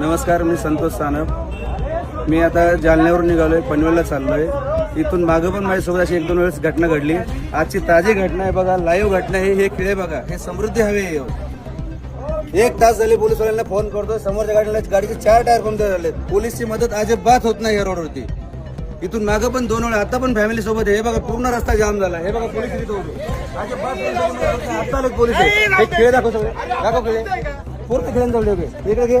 नमस्कार मी संतोष सानप. मी आता जालन्यावरून निघालो आहे पनवेलला आहे इथून मागं पण माझ्यासोबत अशी एक दोन वेळेस घटना घडली. आजची ताजी घटना आहे बघा लाईव्ह घटना आहे हे खेळ बघा हे समृद्धी हवे आहे. एक तास झाले पोलीसवाल्यांना फोन करतो समोरच्या गाडीला गाडीचे चार टायर पंक्चर झाले पोलीसची मदत अजिबात होत नाही या रोडवरती इथून मागं पण दोन वेळा आता पण फॅमिली सोबत आहे. हे बघा पूर्ण रस्ता जाम झाला. हे बघा पोलीस अजिबात पोलीस आता पोलीस हे खेळ दाखव सगळे. दाखव खेळ. पूर्ण खेळून जाऊ इकडे घे.